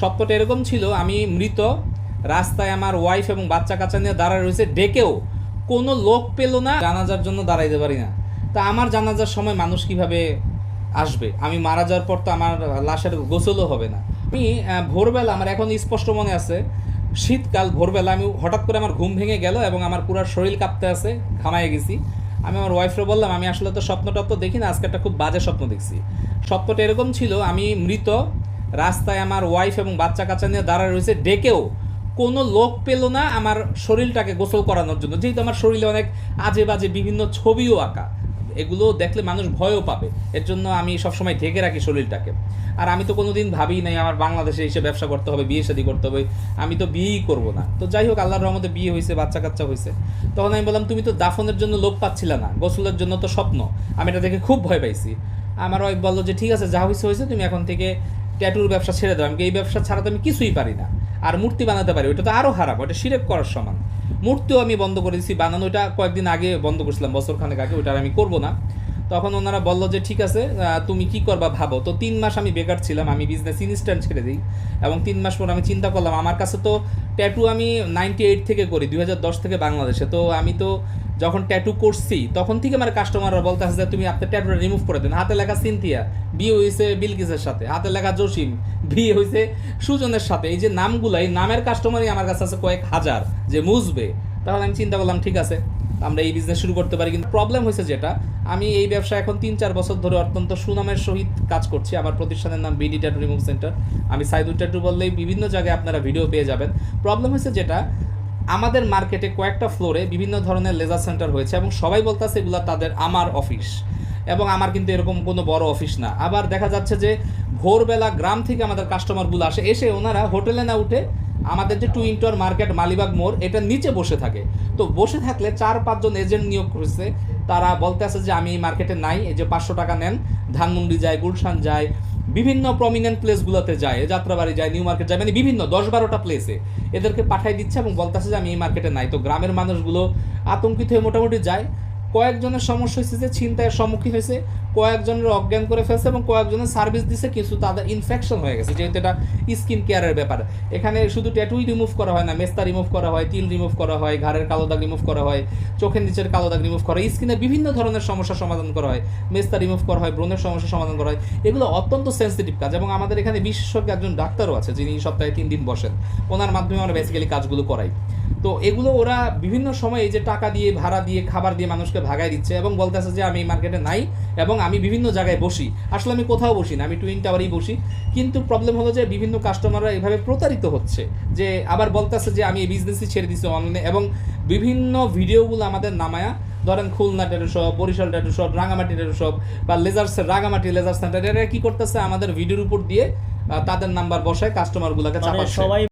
সত্যটা এরকম ছিল, আমি মৃত, রাস্তায় আমার ওয়াইফ এবং বাচ্চা কাচ্চা নিয়ে দাঁড়ায় রয়েছে, ডেকেও কোনো লোক পেল না, জানাজার জন্য দাঁড়াইতে পারি না। তা আমার জানাজার সময় মানুষ কীভাবে আসবে? আমি মারা যাওয়ার পর তো আমার লাশের গোসলও হবে না। আমি ভোরবেলা আমার এখন স্পষ্ট মনে আছে, শীতকাল, ভোরবেলা আমি হঠাৎ করে আমার ঘুম ভেঙে গেল এবং আমার পুরো শরীর কাঁপতে আছে, ঘামায় গেছি। আমি আমার ওয়াইফরে বললাম, আমি আসলে তো স্বপ্নটা তো দেখি না, আজকে একটা খুব বাজে স্বপ্ন দেখছি। স্বপ্নটা এরকম ছিল, আমি মৃত রাস্তায় আমার ওয়াইফ এবং বাচ্চা কাচ্চা নিয়ে দাঁড়ায় রয়েছে, ডেকেও কোনো লোক পেল না আমার শরীরটাকে গোসল করানোর জন্য। যেহেতু আমার শরীরে অনেক আজে বাজে বিভিন্ন ছবিও আঁকা, এগুলো দেখলে মানুষ ভয়ও পাবে। এর জন্য আমি সবসময় ঢেকে রাখি শরীরটাকে। আর আমি তো কোনোদিন ভাবি নাই, আমার বাংলাদেশে এসে ব্যবসা করতে হবে, বিয়ে শাদী করতে হবে, আমি তো বিয়েই করব না। তো যাই হোক, আল্লাহর রহমতে বিয়ে হয়েছে, বাচ্চা কাচ্চা হয়েছে। তখন আমি বললাম, তুমি তো দাফনের জন্য লোক পাচ্ছিলে না, গোসলের জন্য তো স্বপ্ন। আমি এটা দেখে খুব ভয় পাইছি। আমার ওয়াইফ বলল যে, ঠিক আছে, যা হয়েছে হয়েছে তুমি এখন থেকে ট্যাটুর ব্যবসা ছেড়ে দেবো আমি এই ব্যবসা ছাড়া তো আমি কিছুই পারি না। আর মূর্তি বানাতে পারি, ওটা তো আরও খারাপ ওটা সিরেপ করার সমান। মূর্তিও আমি বন্ধ করে দিয়েছি বানানো, ওটা কয়েকদিন আগে বন্ধ করছিলাম বছর খানেক আগে ওটা আর আমি করব না। তখন ওনারা বলল যে, ঠিক আছে তুমি কি করবা ভাবো। তো তিন মাস আমি বেকার ছিলাম, আমি বিজনেস ইনস্ট্যান্ট ছেড়ে দিই এবং তিন মাস পর আমি চিন্তা করলাম, আমার কাছে তো ট্যাটু আমি নাইনটি এইট থেকে করি, দুই হাজার দশ থেকে বাংলাদেশে। তো আমি তো যখন ট্যাটু করছি, তখন থেকে আমার কাস্টমাররা বলতে আসছে যে, তুমি আপনার ট্যাটুটা রিমুভ করে দেন। হাতে লেখা সিনথিয়া বিয়ে হয়েছে বিলকিসের সাথে। হাতে লেখা জসিম, বিয়ে হয়েছে সুজনের সাথে। এই যে নামগুলো এই নামের কাস্টমারই আমার কাছে আছে কয়েক হাজার যে মুজবে তাহলে আমি চিন্তা করলাম, ঠিক আছে, আমরা এই বিজনেস শুরু করতে পারি। কিন্তু প্রবলেম হয়েছে যেটা আমি এই ব্যবসা এখন তিন চার বছর ধরে অত্যন্ত সুনামের সহিত কাজ করছি। আমার প্রতিষ্ঠানের নাম বিডি ট্যাটু রিমুভ সেন্টার। আমি সাইদুল ট্যাটু বললেই বিভিন্ন জায়গায় আপনারা ভিডিও পেয়ে যাবেন। প্রবলেম হয়েছে যেটা, আমাদের মার্কেটে কয়েকটা ফ্লোরে বিভিন্ন ধরনের লেজার সেন্টার হয়েছে এবং সবাই বলতেছে এগুলো তাদের আমার অফিস এবং আমার কিন্তু এরকম কোনো বড় অফিস না। আবার দেখা যাচ্ছে যে ভোরবেলা গ্রাম থেকে আমাদের কাস্টমারগুলো আসে, এসে ওনারা হোটেলে না উঠে আমাদের যে টু ইন্টার মার্কেট মালিবাগ মোড়, এটা নিচে বসে থাকে। তো বসে থাকলে চার পাঁচজন এজেন্ট নিয়োগ করেছে তারা বলতে আছে যে আমি মার্কেটে নাই, এই যে পাঁচশো টাকা নেন, ধানমন্ডি যায়, গুলশান যায়, বিভিন্ন প্রমিনেন্ট প্লেসগুলোতে যায় যাত্রাবাড়ি যায় নিউ মার্কেট যায় মানে বিভিন্ন, দশ বারোটা প্লেসে এদেরকে পাঠাই দিচ্ছে এবং বলতেছে যে আমি এই মার্কেটে নাই। তো গ্রামের মানুষগুলো আতঙ্কিত হয়ে মোটামুটি যায়। কয়েকজনের সমস্যা হয়েছে যে ছিনতাইয়ের সম্মুখীন হয়েছে, কয়েকজনের অজ্ঞান করে ফেলছে এবং কয়েকজনের সার্ভিস দিছে কিছু তাদের ইনফেকশন হয়ে গেছে, যেহেতু এটা স্কিন কেয়ারের ব্যাপার। এখানে শুধু ট্যাটুই রিমুভ করা হয় না, মেস্তা রিমুভ করা হয়, তিল রিমুভ করা হয়, ঘাড়ের কালো দাগ রিমুভ করা হয়, চোখের নিচের কালো দাগ রিমুভ করা হয় স্কিনের বিভিন্ন ধরনের সমস্যার সমাধান করা হয়, মেস্তা রিমুভ করা হয়, ব্রণের সমস্যার সমাধান করা হয়, এগুলো অত্যন্ত সেন্সিটিভ কাজ এবং আমাদের এখানে বিশেষজ্ঞ একজন ডাক্তারও আছে, যিনি সপ্তাহে তিন দিন বসেন। ওনার মাধ্যমে আমরা বেসিক্যালি কাজগুলো করাই। তো এগুলো ওরা বিভিন্ন সময় এই যে টাকা দিয়ে, ভাড়া দিয়ে, খাবার দিয়ে মানুষকে ভাগায় দিচ্ছে এবং বলতেছে যে আমি এই মার্কেটে নাই এবং আমি বিভিন্ন জায়গায় বসি। আসলে আমি কোথাও বসি না আমি টুইন টাওয়ারেই বসি। কিন্তু প্রবলেম হলো যে বিভিন্ন কাস্টমাররা এভাবে প্রতারিত হচ্ছে যে আবার বলতেছে যে আমি এই বিজনেসই ছেড়ে দিচ্ছি অনলাইনে এবং বিভিন্ন ভিডিওগুলো আমাদের নামায়া ধরেন Khulna tattoo shop Barisal tattoo shop Rangamati tattoo shop বা লেজার রাঙামাটি লেজার সেন্টার এরা কি করতেছে আমাদের ভিডিওর উপর দিয়ে তাদের নাম্বার বসায় কাস্টমারগুলোকে মানে চাপাচ্ছে। সবাই